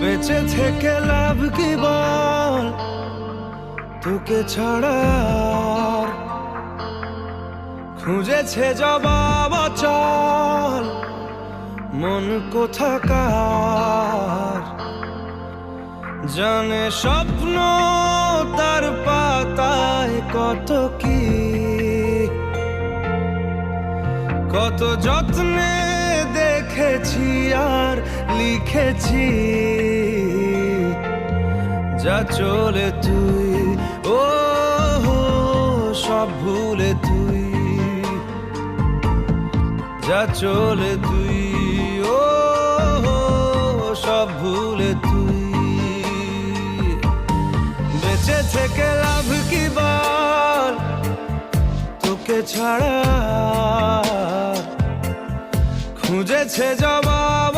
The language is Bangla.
বেঁচে থেকে লাভ কি বল? তোকে ছাড়া খুঁজেছে জবাব চল মন কোথাকার? জানে স্বপ্ন তার পাতায় কত কি? কত যত্নে দেখেছি আর লিখেছি। যা চলে তুই ও সব ভুলে তুই। যা চলে তুই ও সব ভুলে তুই। বেঁচে থেকে লাভ কি বল তোকে ছাড়া খুঁজেছে জবাব